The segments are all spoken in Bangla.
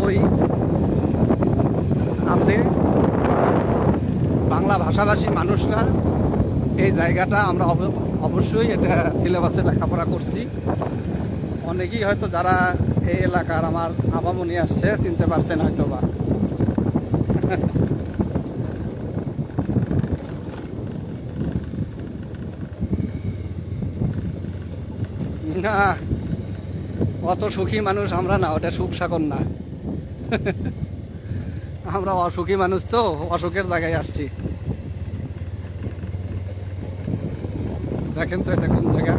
বই আছে। বাংলা ভাষাভাষী মানুষরা এই জায়গাটা আমরা অব- অবশ্যই এটা সিলেবাসে লেখাপড়া করছি। অনেকেই হয়তো যারা এই এলাকার আমার আবামনি আসছে, চিনতে পারছেন হয়তো বা না, অত সুখী মানুষ আমরা না, ওটা সুখ সাগর না। আমরা অসুখী মানুষ তো অসুখের জায়গায় আসছি। দেখেন তো এটা কোন জায়গা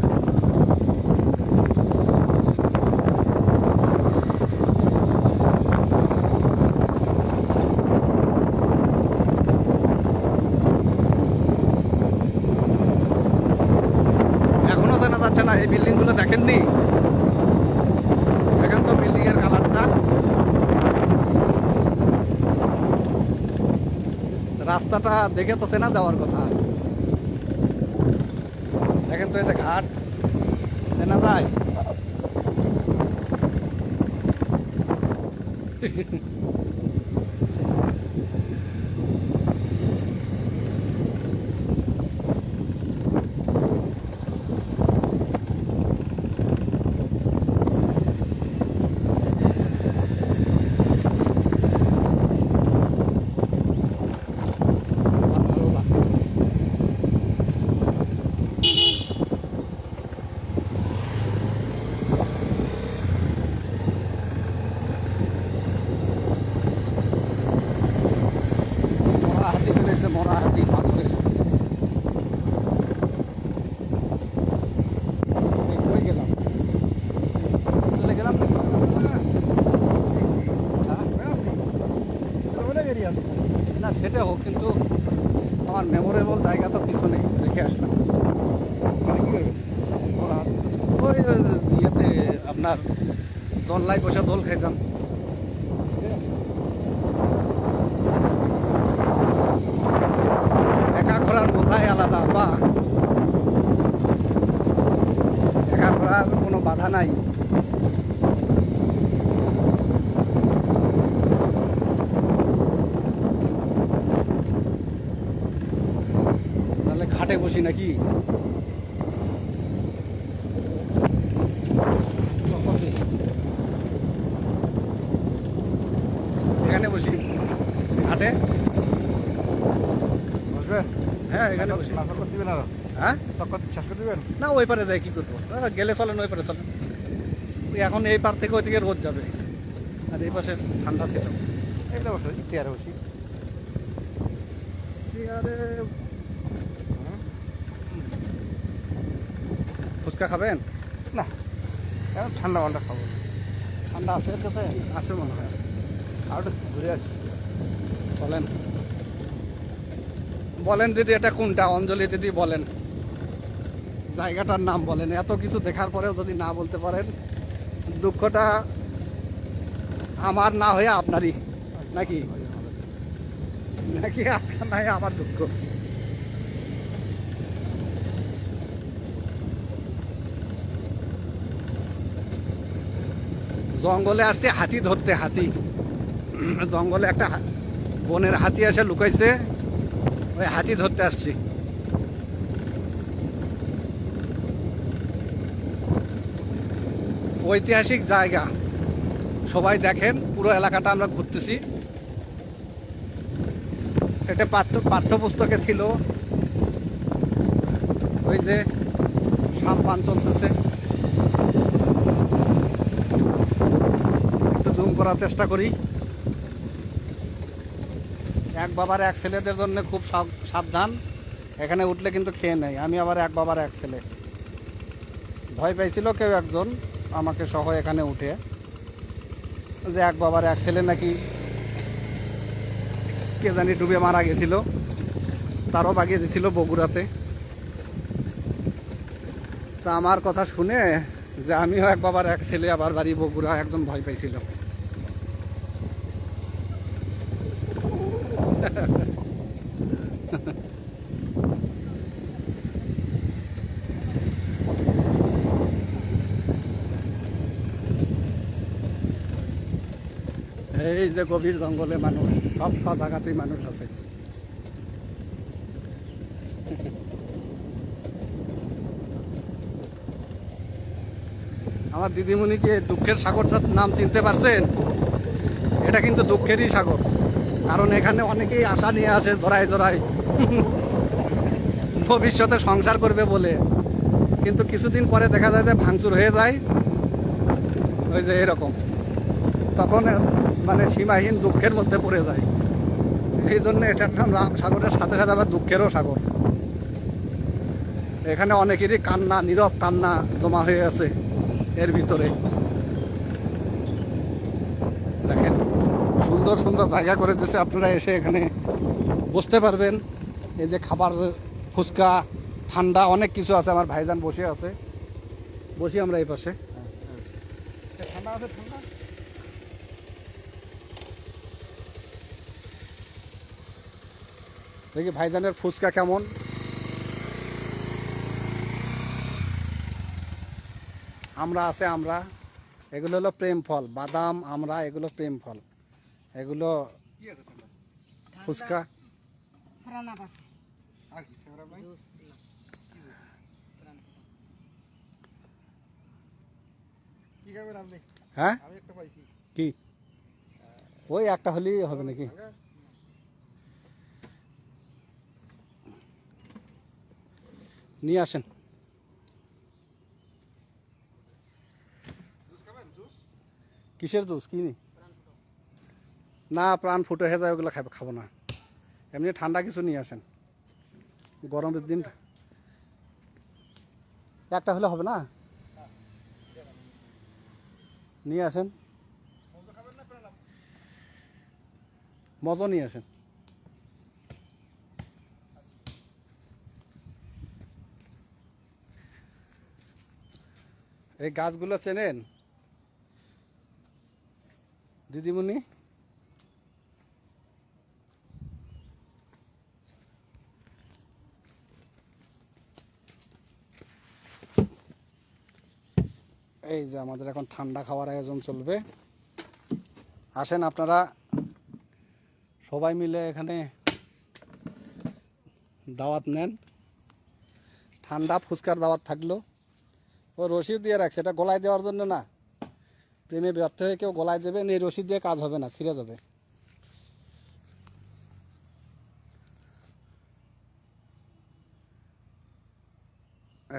এখনও জানা যাচ্ছে না এই বিল্ডিংগুলো দেখেননি দেখেন তো বিল্ডিং এর কালারটা রাস্তাটা দেখে তো সেনা দেওয়ার কথা। দেখেন তো এতে ঘাট সেনা যায় মরা হাতি ফেলেছে মরা হাতি পাথরের এই কই গেলাম চলে গেলাম হ্যাঁ? না সেটা হোক কিন্তু আমার মেমোরেবল জায়গা তো পিছনে রেখে আসলাম মরা হাতি। ওই ইয়েতে আপনার দোলনায় বসে দোল খাইতাম। একা ঘোরার বোঝাই আলাদা, বা। একা ঘোরার কোনো বাধা নাই। ঘাটে বসি নাকি? এখানে বসি। ঘাটে হ্যাঁ এখানে বসি। হ্যাঁ? না ওই পারে যাই কি করব? গেলে চলেন ওই পারে চলেন। এখন এই পার থেকে ওইদিকে রোদ যাবে। আর এই পাশে ঠান্ডা ছিল। চেয়ারে বসি। চেয়ারে ফুচকা খাবেন? না ঠান্ডা মালটা খাব। ঠান্ডা আছে কাছে আছে মনে হয়। আর ঘুরে চলেন বলেন। দিদি, এটা কোনটা? অঞ্জলি দিদি বলেন। জায়গাটার নাম বলেন। এত কিছু দেখার পরেও যদি না বলতে পারেন, দুঃখটা আমার না হয়ে আপনারই। নাকি? নাকি আপনার নাই আমার দুঃখ? জঙ্গলে আসছে হাতি ধরতে, হাতি। জঙ্গলে একটা বনের হাতি এসে লুকাইছে। ওই হাতি ধরতে আসছি। ঐতিহাসিক জায়গা। সবাই দেখেন, পুরো এলাকাটা আমরা ঘুরতেছি। এটা পাঠ্য পাঠ্যপুস্তকে ছিল। ওই যে সাম্পান চলতেছে। একটু জুম করার চেষ্টা করি। এক বাবার এক ছেলেদের জন্য খুব সাব- সাবধান। এখানে উঠলে কিন্তু খেয়ে নেয়। আমি আবার এক বাবার এক ছেলে। ভয় পাইছিল কেউ একজন আমাকে সহ এখানে উঠে। যে এক বাবার এক ছেলে নাকি কে জানি ডুবে মারা গেছিল। তারও বাগিয়ে দিছিল বগুড়াতে। তা আমার কথা শুনে যে আমিও এক বাবার এক ছেলে, আবার বাড়ি বগুড়া, একজন ভয় পাইছিল। এই যে গভীর জঙ্গলে মানুষ, সব জায়গাতেই মানুষ আছে। আমার দিদিমণি যে দুঃখের সাগরটার নাম চিনতে পারছেন? এটা কিন্তু দুঃখেরই সাগর। কারণ এখানে অনেকেই আশা নিয়ে আসে, জড়ায় জড়ায়। ভবিষ্যতে সংসার করবে বলে। কিন্তু কিছুদিন পরে দেখা যায় যে ভাঙচুর হয়ে যায়। ওই যে এরকম। তখন মানে সীমাহীন দুঃখের মধ্যে পড়ে যায়। এই জন্য এটা একটা সাগরের সাথে সাথে আবার দুঃখেরও সাগর। এখানে অনেকেরই কান্না, নীরব কান্না জমা হয়ে আছে এর ভিতরে দেখেন সুন্দর সুন্দর জায়গা করে দিয়েছে। আপনারা এসে এখানে বসতে পারবেন। এই যে খাবার, ফুচকা, ঠান্ডা অনেক কিছু আছে, আমার ভাইজান বসে আছে। বসি আমরা এই পাশে। ঠান্ডা আছে, ঠান্ডা। দেখি ভাইজানের ফুচকা কেমন। আমরা আছে আমরা। এগুলো হলো প্রেম ফল, বাদাম, আমরা, এগুলো প্রেম ফল। এগুলো কি ফুচকা কি কি কি হ্যাঁ? আমি একটা পাইছি। কি? ওই একটা হলেই হবে নাকি? নিয়ে আসেন। জুস কিসের জুস? কিনি না, প্রাণ ফুটে হয়ে যায়, ওগুলো খাবে খাব না। এমনি ঠান্ডা কিছু নিয়ে আসেন। গরমের দিন একটা হলে হবে না? নিয়ে আসেন। মজা নিয়ে আসেন। এই গাছগুলো চেনেন? দিদিমণি? এই যে আমাদের এখন ঠান্ডা খাওয়ার আয়োজন চলবে। আসেন আপনারা সবাই মিলে এখানে দাওয়াত নেন। ঠান্ডা ফুচকার দাওয়াত থাকল। ও রশি দিয়ে রাখছে, এটা গলায় দেওয়ার জন্য না। প্রেমে ব্যর্থ হয়ে কেউ গলায় দেবেন এই রশি দিয়ে কাজ হবে না, ছিঁড়ে যাবে।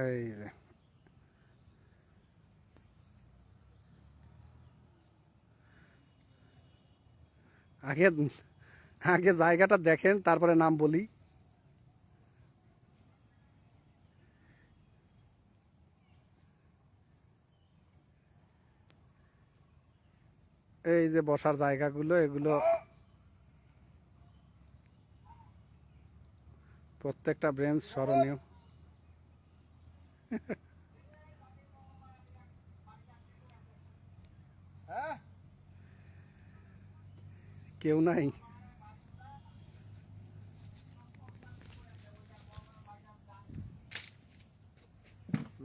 এই যে আগে আগে জায়গাটা দেখেন, তারপরে নাম বলি। এই যে বসার জায়গাগুলো, এগুলো প্রত্যেকটা ব্রেঞ্চ স্মরণীয়। কেউ নাই।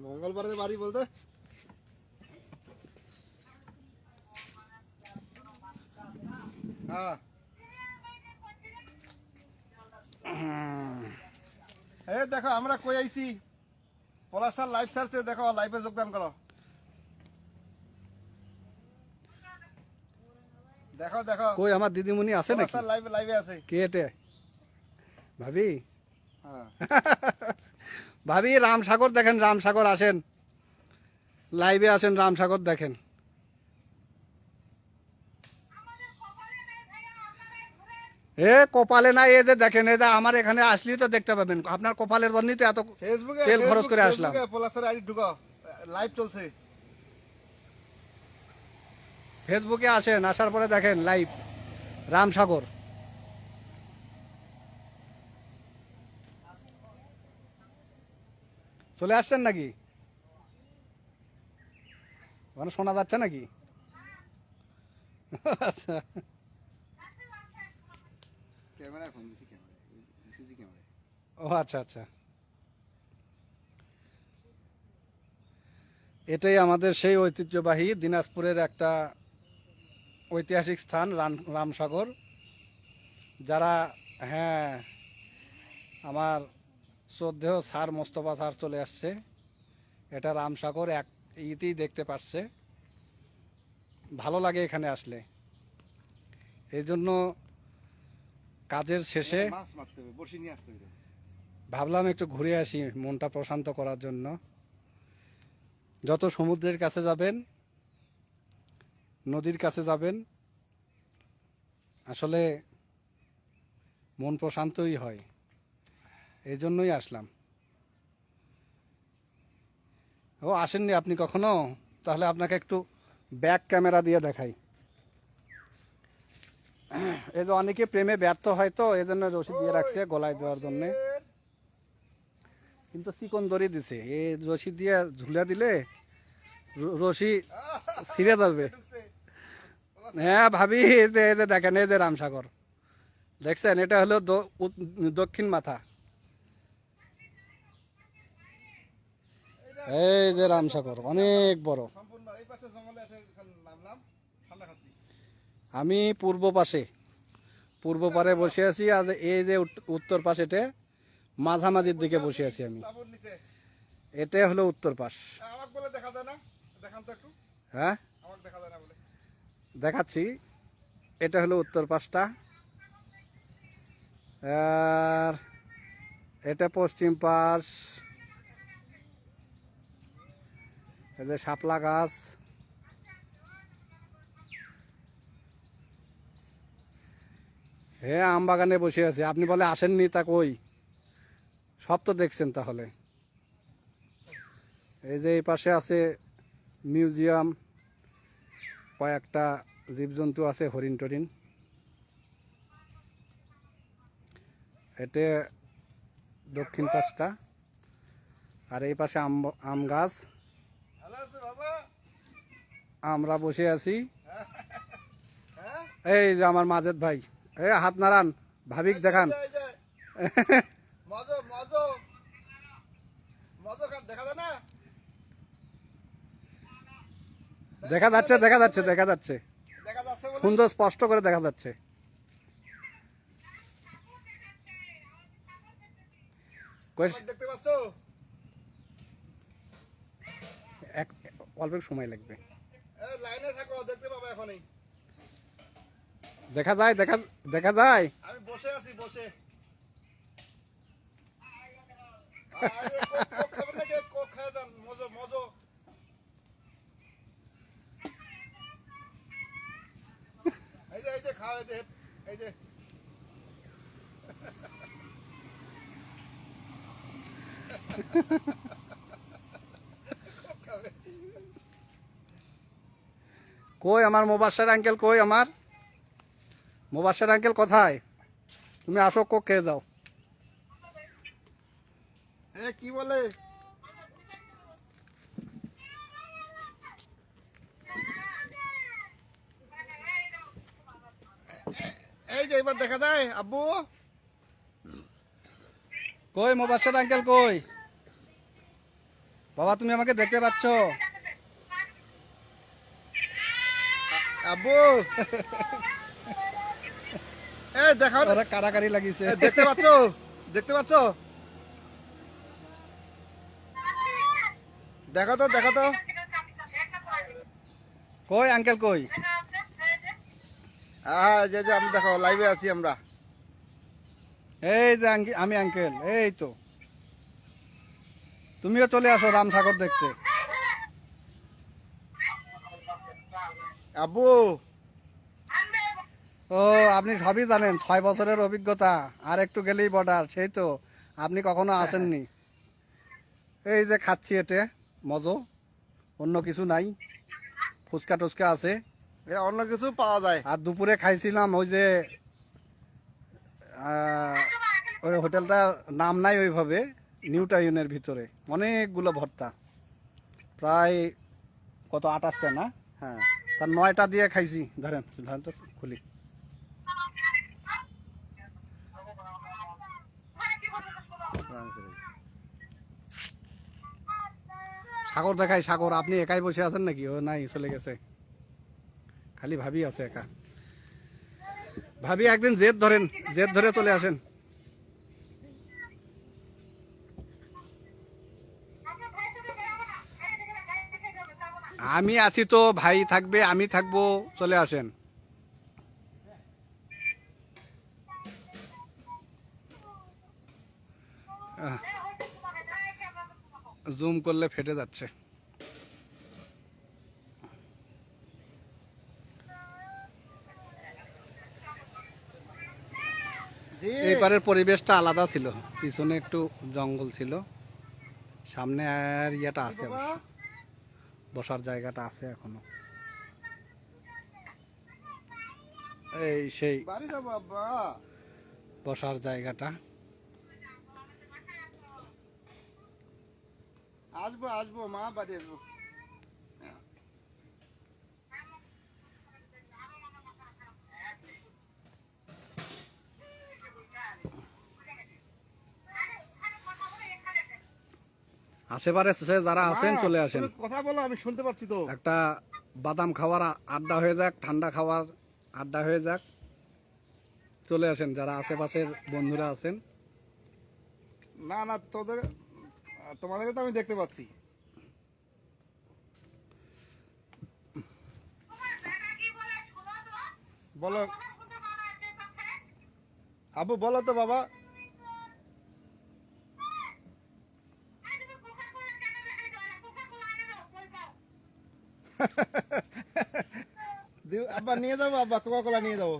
মঙ্গলবারের বাড়ি বলতে? হ্যাঁ। দেখো, আমরা কই আইছি? পলাশার লাইভ সার্চে দেখো লাইভে যোগদান করো। দেখো দেখো। কই আমার দিদিমণি আছে নাকি? স্যার লাইভে লাইভে আছে। কে ভাবি? হ্যাঁ। ভাবি রামসাগর দেখেন রামসাগর আসেন। লাইভে আসেন রামসাগর দেখেন। এ কপালে না এ যে দেখেন এ যে আমার এখানে আসলেই তো দেখতে পাবেন। আপনার কপালের জন্যই তো এত ফেসবুকে তেল খরচ করে আসলাম। লাইভ চলছে। ফেসবুকে আসেন আসার পরে দেখেন লাইভ রামসাগর। চলে আসছেন নাকি? ওখানে শোনা যাচ্ছে নাকি? আচ্ছা। ক্যামেরা ফোন দিছি ক্যামেরা সিসি ক্যামেরা ও আচ্ছা আচ্ছা। এটাই আমাদের সেই ঐতিহ্যবাহী দিনাজপুরের একটা ঐতিহাসিক স্থান রান- রামসাগর। যারা হ্যাঁ আমার শ্রদ্ধেয় স্যার মোস্তফা স্যার চলে আসছে এটা রামসাগর এক ইতেই দেখতে পারছে। ভালো লাগে এখানে আসলে। এই জন্য কাজের শেষে ভাবলাম একটু ঘুরে আসি মনটা প্রশান্ত করার জন্য। যত সমুদ্রের কাছে যাবেন নদীর কাছে যাবেন, আসলে মন প্রশান্তই হয়। এই জন্যই আসলাম। ও, আসেননি আপনি কখনো? তাহলে আপনাকে একটু ব্যাক ক্যামেরা দিয়ে দেখাই। এই যে অনেকে প্রেমে ব্যর্থ হয় তো, এই জন্য রশি দিয়ে রাখছে গলায় দেওয়ার জন্যে। কিন্তু চিকন দড়ি দিছে। এই রশি দিয়ে ঝুলে দিলে রশি ছিঁড়ে যাবে। হ্যাঁ ভাবি এই যে এই যে দেখেন এই যে রামসাগর। দেখছেন এটা হলো দক্ষিণ মাথা। এই যে রামসাগর অনেক বড়। আমি পূর্ব পাশে পূর্ব পারে বসে আছি আর এই যে উত- উত্তর পাশেতে মাঝামাঝির দিকে বসে আছি আমি। এটা হলো উত্তর পাশ। হ্যাঁ আমাকে দেখা যায় না বলে দেখাচ্ছি। এটা হলো উত্তর পাশটা। আর এটা পশ্চিম পাশ। এই যে শাপলা গাছ। হ্যাঁ আম বাগানে বসে আছে। আপনি বলে আসেননি, তা কই? সব তো দেখছেন তাহলে। এই যে এই পাশে আছে মিউজিয়াম। কয়েকটা জীবজন্তু আছে হরিণ টরিন এটা দক্ষিণ পাশটা আর এই পাশে আম আম গাছ আমরা বসে আছি হ্যাঁ এই যে আমার মাজেদ ভাই এই হাত নাড়ান ভাবিক দেখান দেখা যায় না দেখা যাচ্ছে দেখা যাচ্ছে দেখা যাচ্ছে। দেখা যাচ্ছে সুন্দর স্পষ্ট করে দেখা যাচ্ছে। এক অল্প সময় লাগবে। লাইনে থাকো দেখতে পাবো এখনই দেখা যায় দেখা দেখা যায়। আমি বসে আছি বসে আ- আরে, কোক- কোক খাবেন নাকি? কোক খেয়ে যান, মজো, মজো। এই যে, এই যে, খাও, এই যে, এই যে। কই আমার মোবাসার আঙ্কেল কই আমার? মোবাসার আঙ্কেল কোথায়? তুমি আসো কোক খেয়ে যাও। এ, কি বলে? এই যে এবার দেখা যায় আব্বু। কই মোবাসার আঙ্কেল কই? বাবা তুমি আমাকে দেখতে পাচ্ছ। আব্বু। এ দেখাও না। ওরা কারাকারি লাগিছে। দেখতে পাচ্ছ? দেখতে পাচ্ছ? দেখো তো দেখো তো। কই আঙ্কেল কই? হ্যাঁ যে যে, আমি দেখো লাইভে আছি আমরা। এই যে আমি আঙ্কেল এই তো। তুমিও চলে আসো রামসাগর দেখতে। আব্বু। ও, আপনি সবই জানেন, ছয় বছরের অভিজ্ঞতা, আর একটু গেলেই বর্ডার সেই তো। আপনি কখনো আসেননি। এই যে, খাচ্ছি এটে মজো। অন্য কিছু নাই। ফুচকা টুচকা আছে। অন্য কিছু পাওয়া যায়। আর দুপুরে খাইছিলাম ওই যে ওই হোটেলটা নাম নাই ওইভাবে নিউ টাউনের ভিতরে। অনেকগুলো ভর্তা। প্রায় কত আঠাশটা না? হ্যাঁ। তার নয়টা দিয়ে খাইছি। ধরেন ধরেন তো খুলি। সাগর দেখাই সাগর। আপনি একাই বসে আছেন নাকি? ও নাই চলে গেছে। খালি ভাবি আছে একা। ভাবি একদিন জেদ ধরেন, জেদ ধরে চলে আসেন। আমি আছি তো, ভাই থাকবে, আমি থাকব, চলে আসেন। জুম করলে ফেটে যাচ্ছে। এই পারের পরিবেশটা আলাদা ছিল। পিছনে একটু জঙ্গল ছিল। সামনে আর ইয়েটা আছে বসার জায়গাটা আছে এখনও। এই সেই বাড়ি বসার জায়গাটা। আসব আসব মা বাড়ি আসব। আশেপাশে যারা আছেন চলে আসেন। কথা বলো আমি শুনতে পাচ্ছি তো। একটা বাদাম খাওয়ার আড্ডা হয়ে যাক ঠান্ডা খাওয়ার আড্ডা হয়ে যাক। চলে আসেন যারা আশেপাশের বন্ধুরা আছেন। না না তোদের তোমাদেরকে তো আমি দেখতে পাচ্ছি। বলো। আবু বলো তো বাবা। আব্বা নিয়ে যাব আব্বা কোকা কোলা নিয়ে যাব।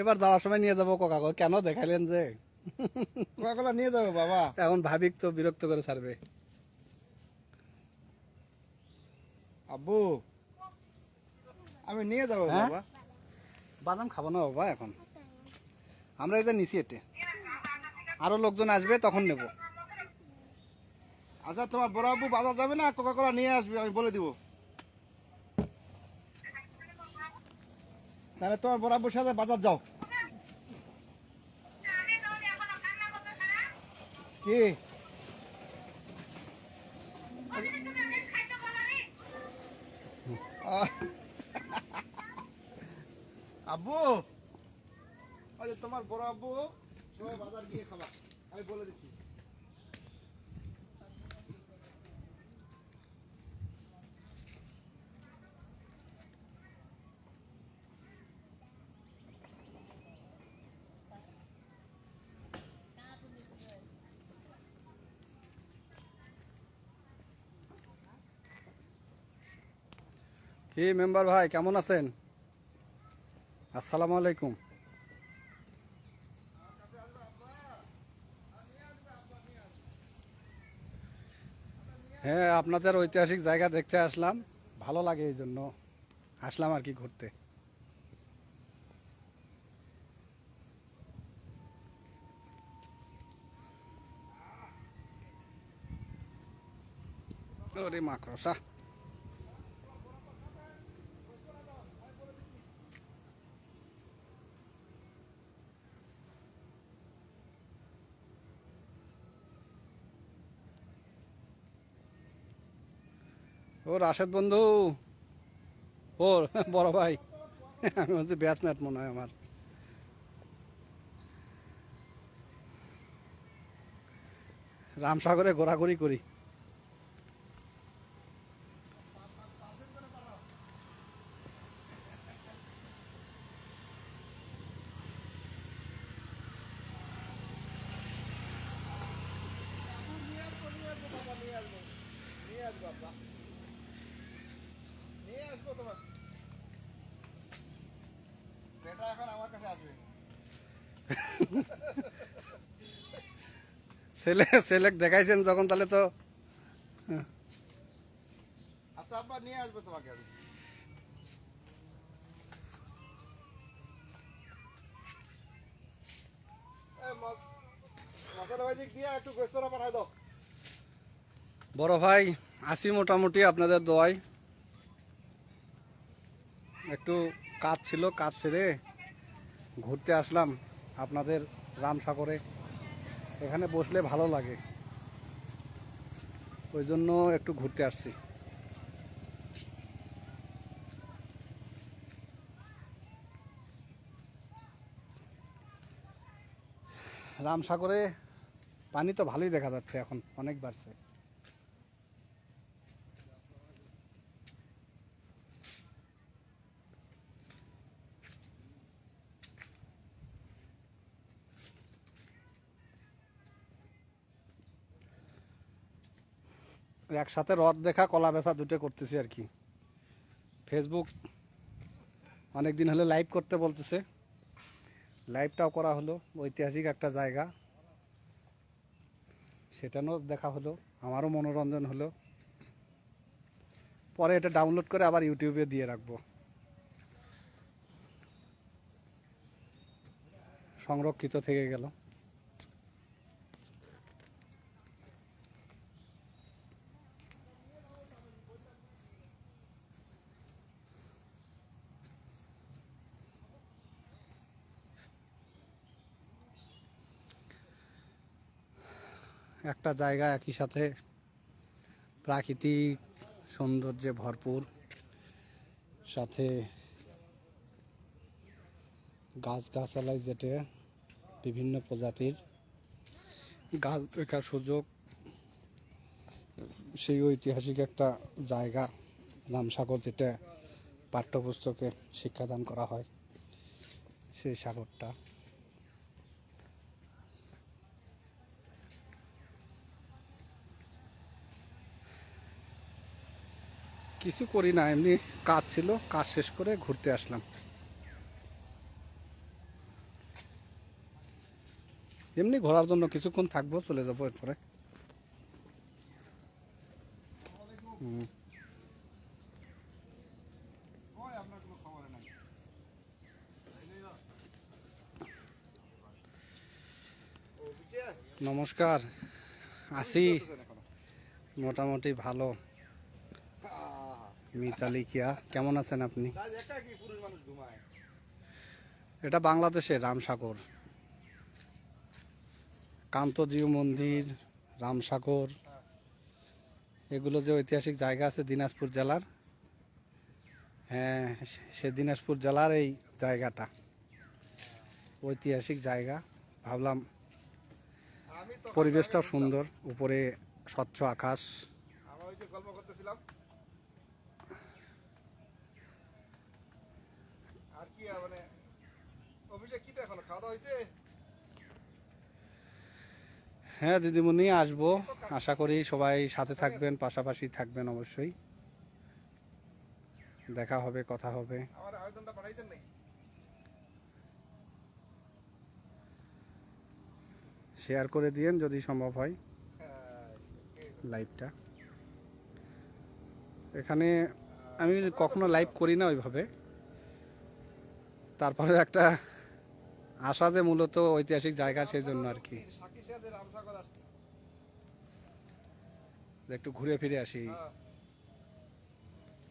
এবার যাওয়ার সময় নিয়ে যাব কোকা কেন দেখাইলেন যে? কোকা কোলা নিয়ে যাব বাবা। এখন ভাবিক তো বিরক্ত করে ছাড়বে। আব্বু আমি নিয়ে যাব হ্যাঁ? বাবা। বাদাম খাব না বাবা এখন। আমরা এটা নিছি এটে আরও লোকজন আসবে তখন নেব। আচ্ছা তোমার বড় আব্বু বাজার যাবে না? কোকা কোলা নিয়ে আসবে আমি বলে দিব। তাহলে তোমার বড় আব্বুর সাথে বাজার যাও। কি। আব্বু! তোমার বড় আব্বু তুমি বাজার গিয়ে খাবা। আমি বলে দিচ্ছি। কি মেম্বার ভাই, কেমন আছেন? আসসালামু আলাইকুম। হ্যাঁ আপনাদের ঐতিহাসিক জায়গা দেখতে আসলাম। ভালো লাগে এই জন্য। আসলাম আর কি ঘুরতে। মাকড়সা। রাশেদ বন্ধু। ও বড় ভাই। আমি বলছি ব্যাচমেট মনে হয় আমার। রামসাগরে ঘোরাঘুরি করি তোমার বেটা এখন আমার কাছে আসবে। ছেলে ছেলে দেখাইছেন যখন তাহলে তো আচ্ছা আব্বা নিয়ে আসবে তোমাকে আমি। বড় ভাই আসি মোটামুটি আপনাদের দোয়াই একটু কাজ ছিল, কাজ সেরে ঘুরতে আসলাম আপনাদের রামসাগরে। এখানে বসলে ভালো লাগে। ওই জন্য একটু ঘুরতে আসছি। রামসাগরে পানি তো ভালোই দেখা যাচ্ছে এখন, অনেক বাড়ছে। একসাথে রথ দেখা, কলা বেচা দুটো করতেছি আর কি। ফেসবুক অনেক দিন হলে লাইভ করতে বলতেছে। লাইভটাও করা হলো, ঐতিহাসিক একটা জায়গা। সেটাও দেখা হলো, আমারও মনোরঞ্জন হলো। পরে এটা ডাউনলোড করে আবার ইউটিউবে দিয়ে রাখব। সংরক্ষিত থেকে গেল। একটা জায়গা একই সাথে। প্রাকৃতিক সৌন্দর্যে ভরপুর। সাথে গাছগাছালায় যেটে বিভিন্ন প্রজাতির গাছ দেখার সুযোগ। সেই ঐতিহাসিক একটা জায়গা, রামসাগর, যেটা পাঠ্যপুস্তকে শিক্ষাদান করা হয়। সেই সাগরটা। কিছু করি না, এমনি কাজ ছিল, কাজ শেষ করে ঘুরতে আসলাম। এমনি ঘোরার জন্য কিছুক্ষণ থাকব, চলে যাব এরপরে। নমস্কার আছি মোটামুটি ভালো। আহা, মিতালি কিয়া কেমন আছেন আপনি? এটা বাংলাদেশের রামসাগর। কান্তজিউ মন্দির রামসাগর এগুলো যে ঐতিহাসিক জায়গা আছে দিনাজপুর জেলার হ্যাঁ সে- দিনাজপুর জেলার এই জায়গাটা। ঐতিহাসিক জায়গা। ভাবলাম পরিবেশটাও সুন্দর উপরে স্বচ্ছ আকাশ। গল্প করতেছিলাম কি মানে অফিসে কি এখনও? খাওয়া দাওয়া হয়েছে হ্যাঁ দিদিমণি আসব। আশা করি সবাই সাথে থাকবেন পাশাপাশি থাকবেন অবশ্যই। দেখা হবে কথা হবে। আমার আবেদনটা পাঠাইতেন নাকি? শেয়ার করে দিয়েন যদি সম্ভব হয়। হ্যাঁ, লাইভটা। এখানে আমি কখনো লাইভ করি না ওইভাবে। তারপরে একটা আশা যে মূলত ঐতিহাসিক জায়গা সেই জন্য আর কি। একটু ঘুরে ফিরে আসি। হ্যাঁ,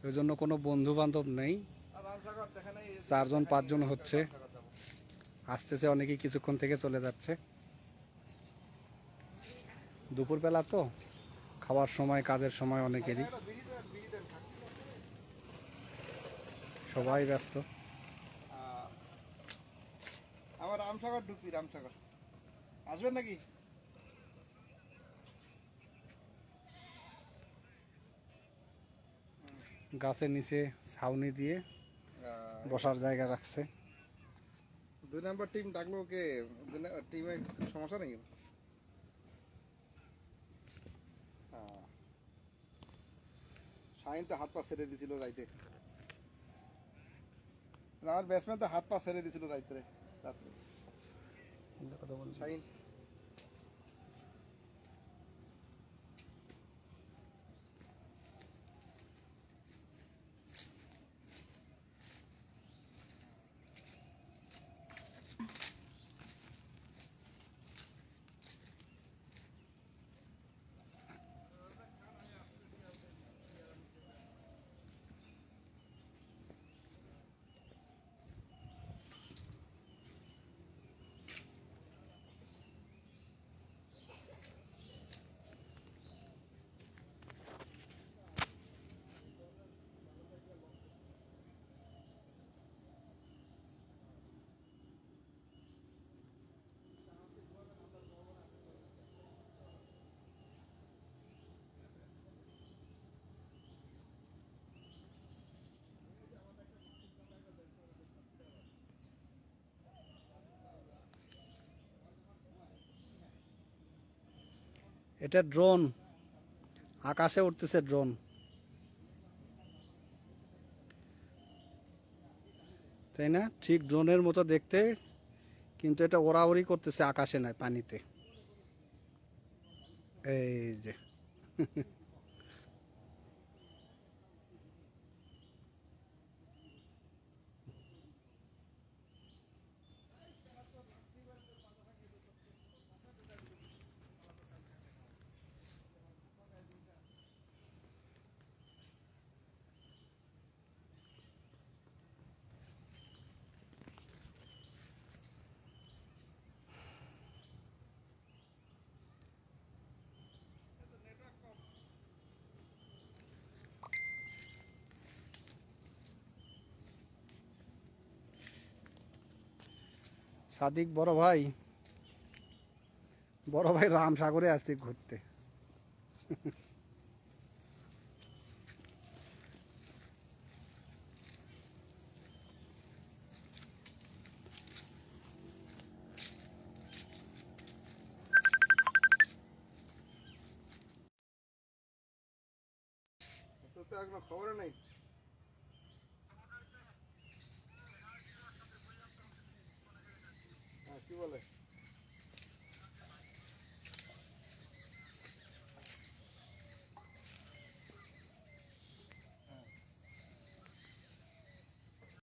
ওই জন্য কোনো বন্ধু বান্ধব নেই। চারজন, পাঁচজন হচ্ছে। আসতেছে অনেকেই কিছুক্ষণ থেকে চলে যাচ্ছে। দুপুরবেলা তো খাওয়ার সময় কাজের সময় অনেকেরই। সবাই ব্যস্ত আহ, আমার রামসাগর ঢুকছি রামসাগর। আসবেন নাকি? গাছের নিচে ছাউনি দিয়ে বসার জায়গা রাখছে। দুই নাম্বার টিম ডাকলো কে? টিমে সমস্যা নেই শাহিন তো হাত পা ছেড়ে দিছিল রাইতে। আমার ব্যাটসম্যান তো হাত পা ছেড়ে দিয়েছিল রাইতে রাত্রে। কথা বলছি। এটা ড্রোন আকাশে উঠতেছে ড্রোন তাই না? ঠিক ড্রোনের মতো দেখতে, কিন্তু এটা ওড়াউড়ি করতেছে আকাশে নয়, পানিতে। এই যে। সাদিক বড় ভাই বড় ভাই রাম সাগরে আসছি ঘুরতে।